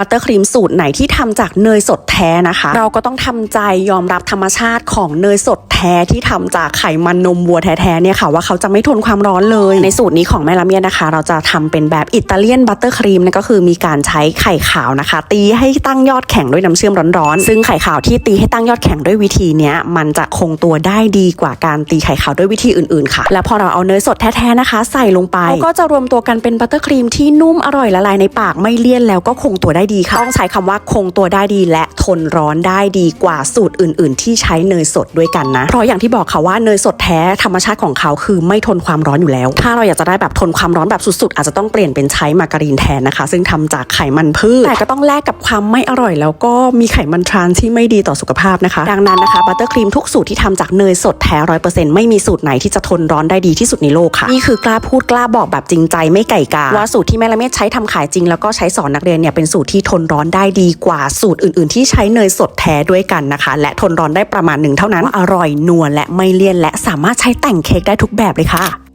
บัตเตอร์ครีมสูตรไหนที่ทำจากเนยสดแท้นะคะ เราก็ต้องทำใจยอมรับธรรมชาติของเนยสดแท้ที่ทำจากไขมันนมวัวแท้ๆเนี่ยค่ะว่าเขาจะไม่ทนความร้อนเลย ในสูตรนี้ของแม่ละเมียนะคะ เราจะทำเป็นแบบอิตาเลียนบัตเตอร์ครีมนั่นก็คือมีการใช้ไข่ขาวนะคะ ตีให้ตั้งยอดแข็งด้วยน้ำเชื่อมร้อนๆ ซึ่งไข่ขาวที่ตีให้ตั้งยอดแข็งด้วยวิธีเนี้ยมันจะคงตัวได้ดีกว่าการตีไข่ขาวด้วยวิธีอื่นๆค่ะ แล้วพอเราเอาเนยสดแท้ๆนะคะ ใส่ลงไปก็จะรวมตัวกันเป็นบัตเตอร์ครีมที่นุ่มอร่อยละลายในปากไม่เลี่ยนแล้วก็คงตัวได้ดีค่ะ ต้องใช้คำว่าคงตัวได้ดีและทนร้อนได้ดีกว่าสูตรอื่น ๆ ที่ใช้เนยสดด้วยกันนะ เพราะอย่างที่บอกค่ะว่าเนยสดแท้ธรรมชาติของเขาคือไม่ทนความร้อนอยู่แล้ว ถ้าเราอยากจะได้แบบทนความร้อนแบบสุด ๆ อาจจะต้องเปลี่ยนเป็นใช้มาการีนแทนนะคะ ซึ่งทำจากไขมันพืช แต่ก็ต้องแลกกับความไม่อร่อย แล้วก็มีไขมันทรานส์ที่ไม่ดีต่อสุขภาพนะคะ ดังนั้นนะคะบัตเตอร์ครีมทุกสูตรที่ทำจากเนยสดแท้ร้อยเปอร์เซ็นต์ไม่มีสูตรไหนที่จะทนร้อนได้ดีที่สุดในโลกค่ะนี่คือกล้าพูดกล้าบอกแบบจริงใจไม่ไก่กาว่าสูตรที่แม่ละเมดใช้ทำขายจริงแล้วก็ใช้สอนนักเรียนเนี่ยเป็นสูตรที่ทนร้อนได้ดีกว่าสูตรอื่น ๆ ที่ใช้เนยสดแท้ด้วยกันนะคะ และทนร้อนได้ประมาณหนึ่งเท่านั้นอร่อยนัวและไม่เลี่ยนและสามารถใช้แต่งเค้กได้ทุกแบบเลยค่ะ